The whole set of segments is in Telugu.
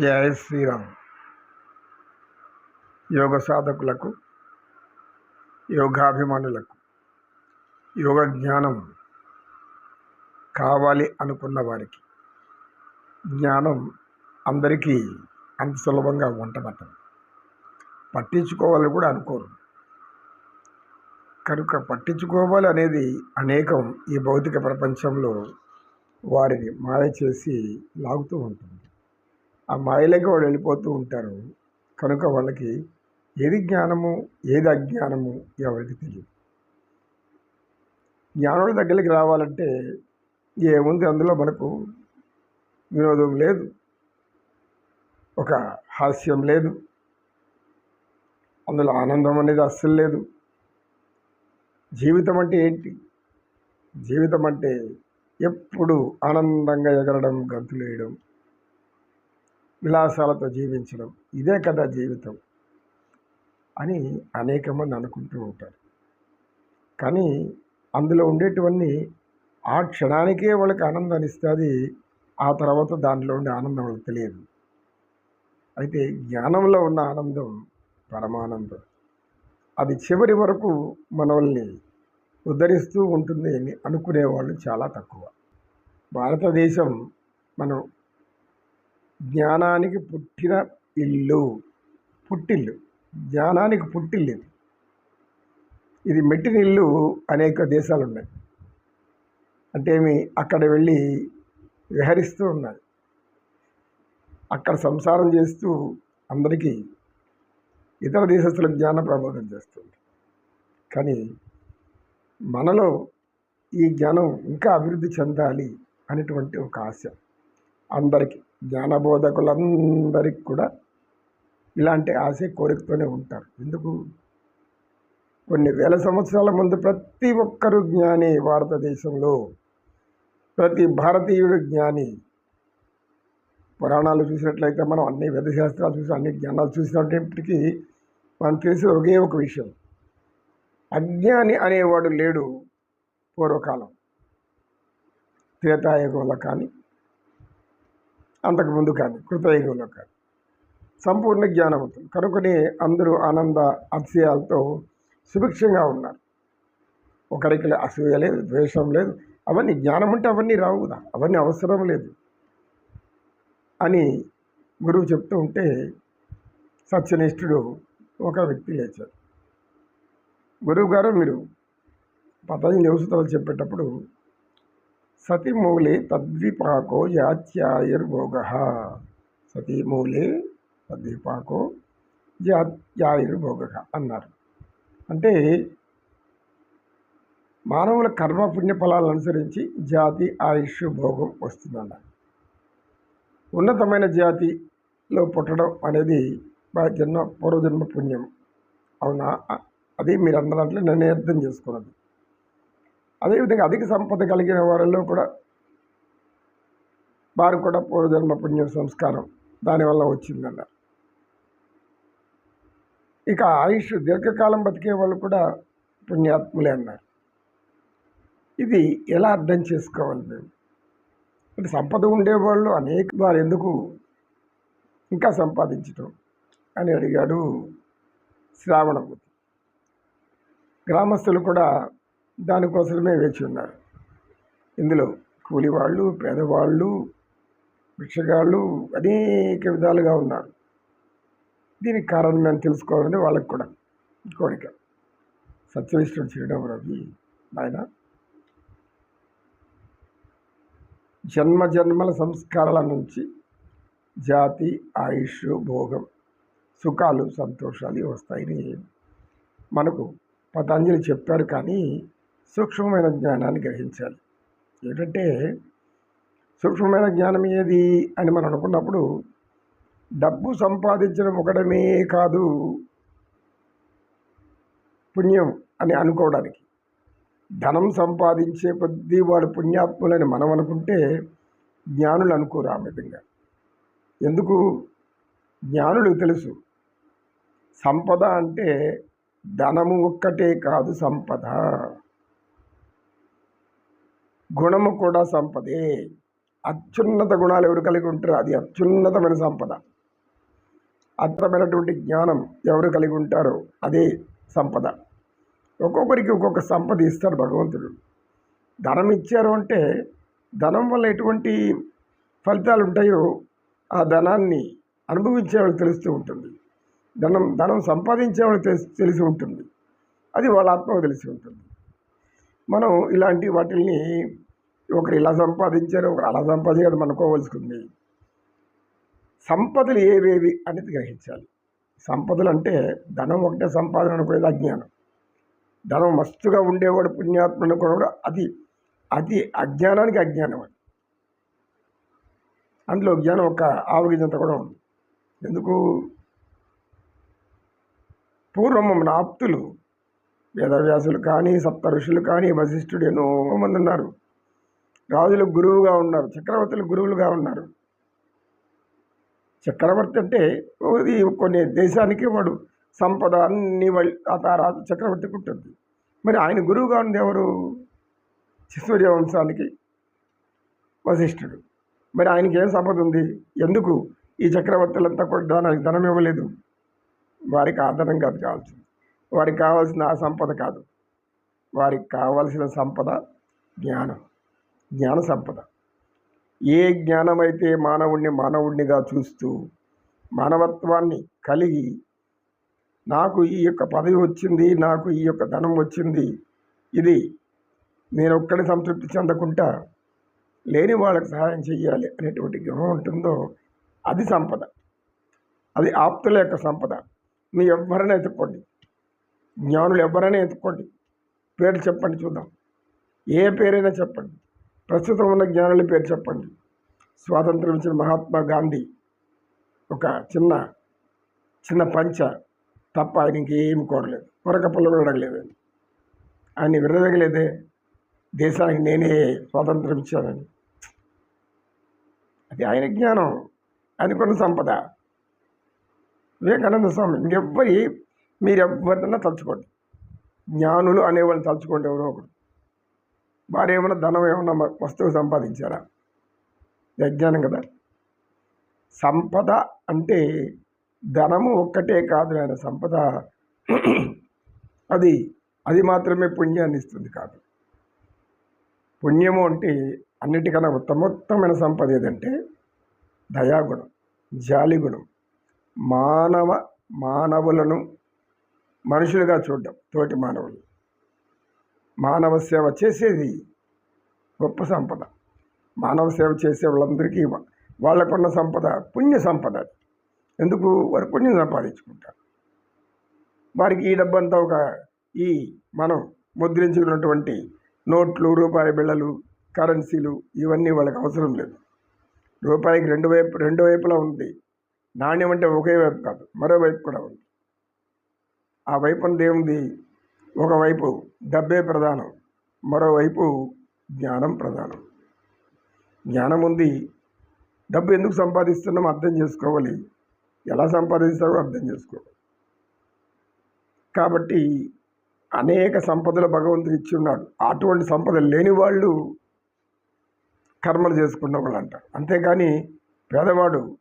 జయ శ్రీరామ్. యోగ సాధకులకు యోగాభిమానులకు యోగ జ్ఞానం కావాలి అనుకున్న వారికి జ్ఞానం అందరికీ అంత సులభంగా వంటబట్టదు. పట్టించుకోవాలని కూడా అనుకోరు. కనుక పట్టించుకోవాలి అనేది అనేకం ఈ భౌతిక ప్రపంచంలో వారిని మాయ చేసి లాగుతూ ఉంటుంది. ఆ మాయలోకి వాళ్ళు వెళ్ళిపోతూ ఉంటారు. కనుక వాళ్ళకి ఏది జ్ఞానము ఏది అజ్ఞానము ఎవరికి తెలియదు జ్ఞానుల దగ్గరికి రావాలంటే ఏముంది అందులో మనకు వినోదం లేదు. ఒక హాస్యం లేదు. అందులో ఆనందం అనేది అస్సలు లేదు. జీవితం అంటే ఏంటి? జీవితం అంటే ఎప్పుడు ఆనందంగా ఎగరడం గంతులేయడం. విలాసాలతో జీవించడం. ఇదే కదా జీవితం అని అనేక మంది అనుకుంటూ ఉంటారు. కానీ అందులో ఉండేటివన్నీ ఆ క్షణానికే వాళ్ళకి ఆనందాన్ని ఇస్తుంది ఆ తర్వాత దాంట్లో ఉండే ఆనందం వాళ్ళకి తెలియదు. అయితే జ్ఞానంలో ఉన్న ఆనందం పరమానందం. అది చివరి వరకు మనల్ని ఉద్ధరిస్తూ ఉంటుంది అని అనుకునేవాళ్ళు చాలా తక్కువ. భారతదేశం మనం జ్ఞానానికి పుట్టిన ఇల్లు. పుట్టిల్లు. జ్ఞానానికి పుట్టిల్లు ఇది. ఇది మెట్టిన ఇల్లు అనేక దేశాలు ఉన్నాయి అంటే ఏమి అక్కడ వెళ్ళి విహరిస్తూ ఉన్నాయి అక్కడ సంసారం చేస్తూ అందరికీ ఇతర దేశస్తుల జ్ఞాన ప్రబోధం చేస్తుంది కానీ మనలో ఈ జ్ఞానం ఇంకా అభివృద్ధి చెందాలి అనేటువంటి ఒక ఆశ అందరికీ. జ్ఞానబోధకులందరికీ కూడా ఇలాంటి ఆశ కోరికతోనే ఉంటారు. ఎందుకు? కొన్ని వేల సంవత్సరాల ముందు ప్రతి ఒక్కరు జ్ఞాని భారతదేశంలో ప్రతి భారతీయుడు జ్ఞాని. పురాణాలు చూసినట్లయితే మనం అన్ని వేదశాస్త్రాలు చూసి అన్ని జ్ఞానాలు చూసినప్పటికీ మనం తెలిసే ఒకే ఒక విషయం. అజ్ఞాని అనేవాడు లేడు పూర్వకాలం. త్రేతాయుగంలో కానీ అంతకుముందు కానీ కృతయుగంలో కానీ సంపూర్ణ జ్ఞానవంతులు. కనుకనే అందరూ ఆనంద అతిశయాలతో సుభిక్షంగా ఉన్నారు. ఒకరికి అసూయ లేదు ద్వేషం లేదు. అవన్నీ జ్ఞానం అంటే అవన్నీ రావుదా అవన్నీ అవసరం లేదు అని గురువు చెప్తూ ఉంటే సత్యనిష్ఠుడు ఒక వ్యక్తి లేచాడు. గురువు గారు మీరు పతంజలి ఔషధాలు చెప్పేటప్పుడు సతిమూలే తద్విపాకో యాత్యాయుర్భోగ. సతీమూలే తద్విపాకో యాత్యాయుర్భోగ అన్నారు. అంటే మానవుల కర్మ పుణ్య ఫలాలను అనుసరించి జాతి ఆయుష్ భోగం వస్తుందన్నారు. ఉన్నతమైన జాతిలో పుట్టడం అనేది మా జన్మ పూర్వజన్మ పుణ్యం. అవునా? అది మీరు అన్న దాంట్లో నేను అర్థం చేసుకున్నది. అదేవిధంగా అధిక సంపద కలిగిన వారిలో కూడా వారు కూడా పూర్వజన్మ పుణ్య సంస్కారం దానివల్ల వచ్చిందన్నారు ఇక ఆయుష్ దీర్ఘకాలం బతికే వాళ్ళు కూడా పుణ్యాత్ములే అన్నారు. ఇది ఎలా అర్థం చేసుకోవాలి మేము? అంటే సంపద ఉండేవాళ్ళు అనేక వారు ఎందుకు ఇంకా సంపాదించటం అని అడిగాడు శ్రావణమూర్తి గ్రామస్తులు కూడా దానికోసమే వేచి ఉన్నారు. ఇందులో కూలివాళ్ళు పేదవాళ్ళు భిక్షగాళ్ళు అనేక విధాలుగా ఉన్నారు. దీనికి కారణం నేను తెలుసుకోవాలని వాళ్ళకి కూడా కోరిక. సత్యవిష్ణుడు చేయడం రవి ఆయన జన్మ జన్మల సంస్కారాల నుంచి జాతి ఆయుష్ భోగం సుఖాలు సంతోషాలు వస్తాయని మనకు పతంజలి చెప్పారు కానీ సూక్ష్మమైన జ్ఞానాన్ని గ్రహించాలి. ఏంటంటే సూక్ష్మమైన జ్ఞానం ఏది అని మనం అనుకున్నప్పుడు డబ్బు సంపాదించడం ఒకటమే కాదు పుణ్యం అని అనుకోవడానికి. ధనం సంపాదించే కొద్దీ వాడు పుణ్యాత్ములని మనం అనుకుంటే జ్ఞానులు అనుకోరు ఆ విధంగా. ఎందుకు? జ్ఞానులు తెలుసు. సంపద అంటే ధనము ఒక్కటే కాదు సంపద. గుణము కూడా సంపదే. అత్యున్నత గుణాలు ఎవరు కలిగి ఉంటారో? అది అత్యున్నతమైన సంపద. అద్భుతమైనటువంటి జ్ఞానం ఎవరు కలిగి ఉంటారో అదే సంపద. ఒక్కొక్కరికి ఒక్కొక్క సంపద ఇస్తారు భగవంతుడు. ధనం ఇచ్చారు అంటే ధనం వల్ల ఎటువంటి ఫలితాలు ఉంటాయో ఆ ధనాన్ని అనుభవించే వాళ్ళకి తెలుస్తూ ఉంటుంది. ధనం ధనం సంపాదించే వాళ్ళకి తెలిసి తెలిసి ఉంటుంది. అది వాళ్ళ ఆత్మకు తెలిసి ఉంటుంది. మనం ఇలాంటి వాటిల్ని ఒకరు ఇలా సంపాదించారు ఒకరు అలా సంపాదించారు అనుకోవలసింది. సంపదలు ఏవేవి అనేది గ్రహించాలి. సంపదలు అంటే ధనం ఒకటే సంపాదన అనుకునేది అజ్ఞానం. ధనం మస్తుగా ఉండేవాడు పుణ్యాత్మ అనుకున్నాడు అది అది అజ్ఞానానికి అజ్ఞానం అది. అందులో జ్ఞానం ఒక ఆవగింజంత కూడా ఉంది. ఎందుకు? పూర్వం మన ఆప్తులు వేదవ్యాసులు కానీ సప్త ఋషులు కానీ వశిష్ఠుడు ఎన్నో మంది ఉన్నారు. రాజులు గురువుగా ఉన్నారు చక్రవర్తులు గురువులుగా ఉన్నారు. చక్రవర్తి అంటే కొన్ని దేశానికి వాడు సంపద అన్ని రాజు చక్రవర్తికి ఉంటుంది. మరి ఆయన గురువుగా ఉంది ఎవరు? సూర్య వంశానికి వశిష్ఠుడు. మరి ఆయనకి ఏం సంపద ఉంది? ఎందుకు ఈ చక్రవర్తులంతా కూడా ధనానికి ధనం ఇవ్వలేదు? వారికి ఆధారం కాదు కావాల్సింది. వారికి కావాల్సిన ఆ సంపద కాదు. వారికి కావాల్సిన సంపద జ్ఞానం. జ్ఞాన సంపద. ఏ జ్ఞానమైతే మానవుణ్ణి మానవుణ్ణిగా చూస్తూ మానవత్వాన్ని కలిగి నాకు ఈ యొక్క పదవి వచ్చింది నాకు ఈ యొక్క ధనం వచ్చింది ఇది నేను ఒక్కడి సంతృప్తి చెందకుండా లేని వాళ్ళకి సహాయం చేయాలి అనేటువంటి గుణం ఉంటుందో అది సంపద. అది ఆప్తుల యొక్క సంపద. మీ ఎవరైనా ఎత్తుకోండి. జ్ఞానులు ఎవరైనా ఎత్తుకోండి. పేరు చెప్పండి చూద్దాం. ఏ పేరైనా చెప్పండి. ప్రస్తుతం ఉన్న జ్ఞానుల పేరు చెప్పండి. స్వాతంత్రం ఇచ్చిన మహాత్మా గాంధీ ఒక చిన్న చిన్న పంచ తప్ప ఆయన ఇంకేం కోరలేదు. కొరక పుల్ల కూడా అడగలేదు ఆయన. విరదగలేదే దేశానికి నేనే స్వాతంత్రం ఇచ్చానని. అది ఆయన జ్ఞానం అనుకున్న సంపద. వివేకానంద స్వామి ఇంకెవ్వరి మీరు తలుచుకోండి. జ్ఞానులు అనేవాళ్ళని తలుచుకోండి ఎవరో ఒకరు. వారు ఏమైనా ధనం ఏమన్నా వస్తువు సంపాదించారా? అజ్ఞానం కదా. సంపద అంటే ధనము ఒక్కటే కాదు ఆయన సంపద అది అది మాత్రమే పుణ్యాన్ని ఇస్తుంది కాదు. పుణ్యము అంటే అన్నిటికన్నా ఉత్తమోత్తమైన సంపద ఏదంటే దయాగుణం జాలిగుణం మానవ మానవులను మనుషులుగా చూడడం తోటి మానవులు. మానవ సేవ చేసేది గొప్ప సంపద. మానవ సేవ చేసే వాళ్ళందరికీ వాళ్ళకున్న సంపద పుణ్య సంపద ఎందుకు? వారు పుణ్యం సంపాదించుకుంటారు. వారికి ఈ డబ్బంతా ఒక ఈ మనం ముద్రించుకున్నటువంటి నోట్లు రూపాయి బిళ్ళలు కరెన్సీలు ఇవన్నీ వాళ్ళకి అవసరం లేదు. రూపాయికి రెండు వైపు రెండు వైపులా ఉంది. నాణ్యం అంటే ఒకే వైపు కాదు మరో వైపు కూడా ఉంది. ఆ వైపు అంతా ఏముంది? ఒకవైపు డబ్బే ప్రధానం మరోవైపు జ్ఞానం ప్రధానం. జ్ఞానం ఉంది. డబ్బు ఎందుకు సంపాదిస్తున్నామో అర్థం చేసుకోవాలి. ఎలా సంపాదిస్తారో అర్థం చేసుకోవాలి. కాబట్టి అనేక సంపదలు భగవంతుడు ఇచ్చి ఉన్నాడు అటువంటి సంపద లేని వాళ్ళు కర్మలు చేసుకున్న వాళ్ళు అంటారు అంతేగాని పేదవాడు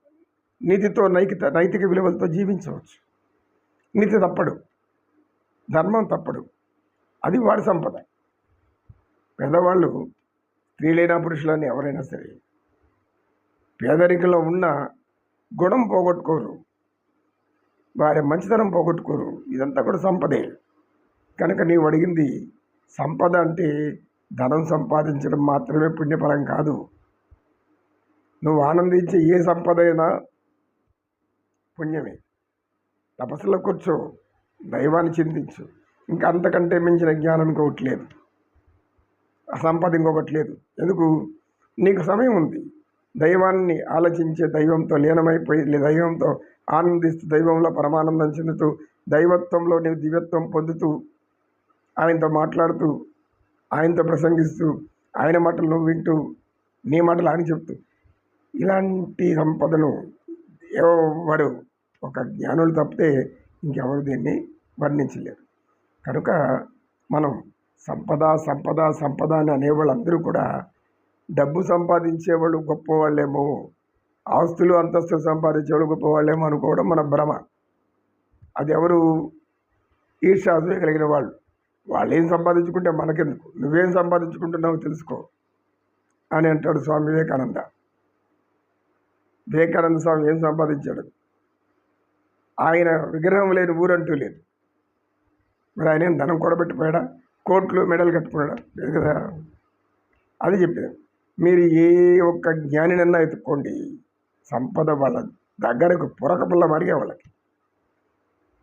నీతితో నైతిక నైతిక విలువలతో జీవించవచ్చు. నీతి తప్పడు. ధర్మం తప్పడు అది వాడి సంపద. పేదవాళ్ళు స్త్రీలైనా పురుషులని ఎవరైనా సరే పేదరికంలో ఉన్న గుణం పోగొట్టుకోరు. వారి మంచితనం పోగొట్టుకోరు. ఇదంతా కూడా సంపదే. కనుక నీవు అడిగింది సంపద అంటే ధనం సంపాదించడం మాత్రమే పుణ్యఫలం కాదు. నువ్వు ఆనందించే ఏ సంపద అయినా పుణ్యమే. తపస్సులో కూర్చో. దైవాన్ని చింతించు. ఇంకా అంతకంటే మించిన జ్ఞానం ఇంకొకటి లేదు. సంపద ఇంకొకటి లేదు. ఎందుకు? నీకు సమయం ఉంది. దైవాన్ని ఆలోచించే దైవంతో లీనమైపోయి లే- దైవంతో ఆనందిస్తూ దైవంలో పరమానందం చెందుతూ దైవత్వంలో నీవు దివ్యత్వం పొందుతూ ఆయనతో మాట్లాడుతూ ఆయనతో ప్రసంగిస్తూ ఆయన మాటలు నువ్వు వింటూ నీ మాటలు ఆయన చెప్తూ. ఇలాంటి సంపదను ఎవరు ఒక జ్ఞానులు తప్పితే ఇంకెవరు దీన్ని వర్ణించలేరు కనుక మనం సంపద సంపద సంపద అని అనేవాళ్ళందరూ కూడా డబ్బు సంపాదించేవాళ్ళు గొప్పవాళ్ళేమో ఆస్తులు అంతస్తులు సంపాదించేవాళ్ళు గొప్పవాళ్ళేమో అనుకోవడం మన భ్రమ. అది ఎవరు ఈర్షాసు కలిగిన వాళ్ళు. వాళ్ళు ఏం సంపాదించుకుంటే మనకెందుకు? నువ్వేం సంపాదించుకుంటున్నావు తెలుసుకో అని అంటాడు స్వామి వివేకానంద. వివేకానంద స్వామి ఏం సంపాదించాడు? ఆయన విగ్రహం లేని ఊరంటూ లేదు. మరి ఆయన ఏం ధనం కూడబెట్టిపోయాడా కోట్లు మెడల్ కట్టుకున్నాడా? లేదు కదా? అది చెప్పేది. మీరు ఏ ఒక్క జ్ఞానినన్నా ఎత్తుక్కోండి. సంపద వాళ్ళ దగ్గరకు పురకపుల్ల మరిగే వాళ్ళకి.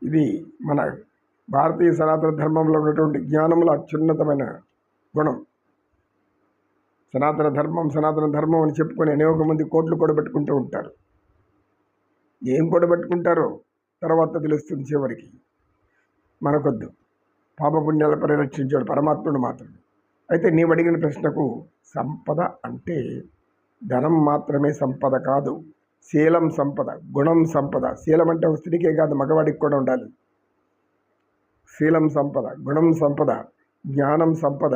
ఇది మన భారతీయ సనాతన ధర్మంలో ఉన్నటువంటి జ్ఞానంలో అత్యున్నతమైన గుణం. సనాతన ధర్మం సనాతన ధర్మం అని చెప్పుకొని అనేక మంది కోట్లు కూడబెట్టుకుంటూ ఉంటారు. ఏం కూడబెట్టుకుంటారో తర్వాత తెలుస్తుంది చివరికి. మనకొద్దు. పాపపుణ్యాల పరిరక్షించాడు పరమాత్ముడు మాత్రం అయితే నీవు అడిగిన ప్రశ్నకు సంపద అంటే ధనం మాత్రమే సంపద కాదు శీలం సంపద గుణం సంపద. శీలం అంటే ఒక స్త్రీకే కాదు మగవాడికి కూడా ఉండాలి. శీలం సంపద గుణం సంపద జ్ఞానం సంపద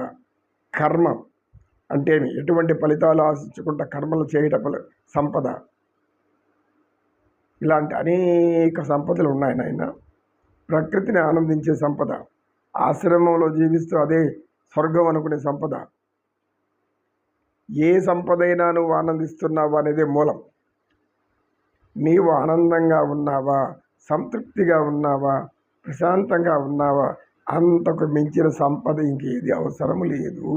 కర్మం అంటే ఎటువంటి ఫలితాలు ఆశించుకుంటా కర్మలు చేయటం సంపద. ఇలాంటి అనేక సంపదలు ఉన్నాయి నాయన. ప్రకృతిని ఆనందించే సంపద ఆశ్రమంలో జీవిస్తూ అదే స్వర్గం అనుకునే సంపద. ఏ సంపదైనా నువ్వు ఆనందిస్తున్నావా అనేదే మూలం. నీవు ఆనందంగా ఉన్నావా సంతృప్తిగా ఉన్నావా ప్రశాంతంగా ఉన్నావా అంతకు మించిన సంపద ఇంకేది అవసరం లేదు.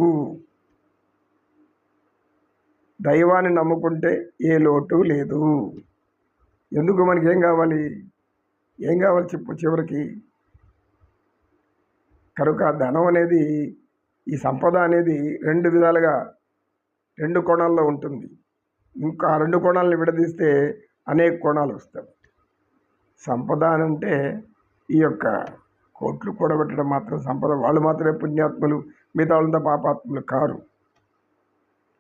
దైవాన్ని నమ్ముకుంటే ఏ లోటు లేదు. ఎందుకు మనకి ఏం కావాలి? ఏం కావాలి చెప్పు చివరికి? కనుక ధనం అనేది ఈ సంపద అనేది రెండు విధాలుగా రెండు కోణాల్లో ఉంటుంది. ఇంకా ఆ రెండు కోణాలను విడదీస్తే అనేక కోణాలు వస్తాయి. సంపద అని అంటే ఈ యొక్క కోట్లు కూడబెట్టడం మాత్రం సంపద. వాళ్ళు మాత్రమే పుణ్యాత్ములు మిగతా వాళ్ళంతా పాపాత్ములు కారు.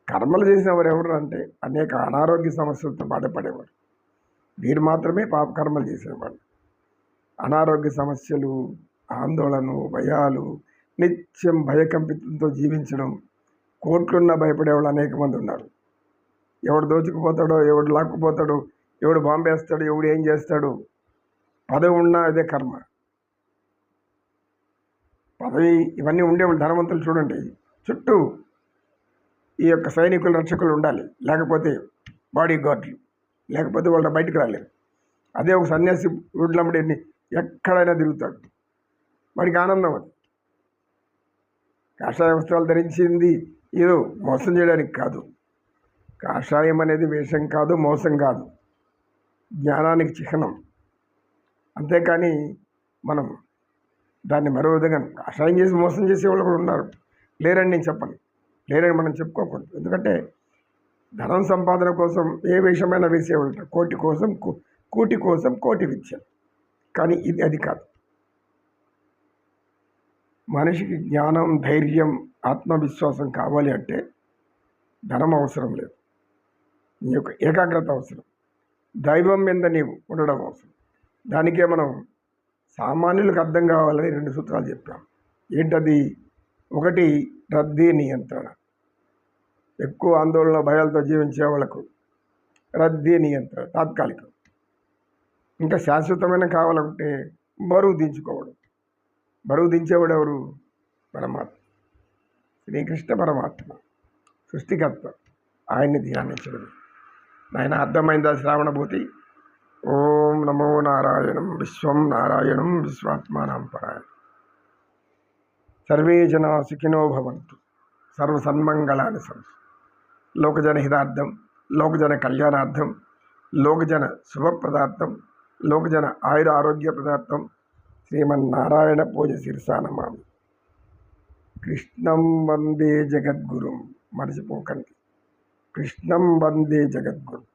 కర్మలు చేసిన వారు ఎవరు అంటే అనేక అనారోగ్య సమస్యలతో బాధపడేవారు. వీరు మాత్రమే పాప కర్మలు చేసేవాళ్ళు. అనారోగ్య సమస్యలు ఆందోళనలు భయాలు నిత్యం భయకంపితంతో జీవించడం కోట్లున్నా భయపడేవాళ్ళు అనేక మంది ఉన్నారు. ఎవడు దోచుకుపోతాడో ఎవడు లాక్కుపోతాడో ఎవడు బాంబేస్తాడు ఎవడు ఏం చేస్తాడు పదవి ఉన్నా అదే కర్మ. పదవి ఇవన్నీ ఉండేవాళ్ళు ధనవంతులు చూడండి. చుట్టూ ఈ యొక్క సైనికులు రక్షకులు ఉండాలి. లేకపోతే బాడీ గార్డులు లేకపోతే వాళ్ళు బయటకు రాలేరు. అదే ఒక సన్యాసి రోడ్లమ్మడి ఎక్కడైనా తిరుగుతాడు. వాడికి ఆనందం అది. కాషాయ వస్త్రాలు ధరించింది ఏదో మోసం చేయడానికి కాదు. కాషాయం అనేది వేషం కాదు మోసం కాదు. జ్ఞానానికి చిహ్నం. అంతేకాని మనం దాన్ని మరో విధంగా కాషాయం చేసి మోసం చేసే వాళ్ళు కూడా ఉన్నారు. లేరని నేను చెప్పను. లేరని మనం చెప్పుకోకూడదు. ఎందుకంటే ధనం సంపాదన కోసం ఏ వేషమైనా వేసేవాళ్ళు కోటి కోసం కోటి కోసం కోటి విద్య. కానీ ఇది అది కాదు. మనిషికి జ్ఞానం ధైర్యం ఆత్మవిశ్వాసం కావాలి అంటే ధనం అవసరం లేదు. నీ యొక్క ఏకాగ్రత అవసరం. దైవం మీద నీవు ఉండడం అవసరం. దానికే మనం సామాన్యులకు అర్థం కావాలని రెండు సూత్రాలు చెప్పాం. ఏంటది? ఒకటి రద్దీ నియంత్రణ. ఎక్కువ ఆందోళన భయాలతో జీవించే వాళ్ళకు రద్దీ నియంత్రణ తాత్కాలికం. ఇంకా శాశ్వతమైన కావాలంటే బరువు దించుకోవడం. బరువు దించేవాడు ఎవరు? పరమాత్మ. శ్రీకృష్ణ పరమాత్మ. సృష్టికర్త. ఆయన్ని ధ్యానించడం ఆయన అర్థమైందా శ్రావణభూతి ఓం నమో నారాయణం విశ్వం నారాయణం విశ్వాత్మానం పరాయణ సర్వే జన సుఖినో భవంతు. సర్వసన్మంగళాన్ని సంతు. లోకజన హితార్థం లోకజన కళ్యాణార్థం లోకజన శుభప్రదార్థం లోకజన ఆయుర ఆరోగ్య పదార్థం శ్రీమన్నారాయణ పూజ శిరసానమామి. కృష్ణం వందే జగద్గురు. మర్చిపోకండి. కృష్ణం వందే జగద్గురు.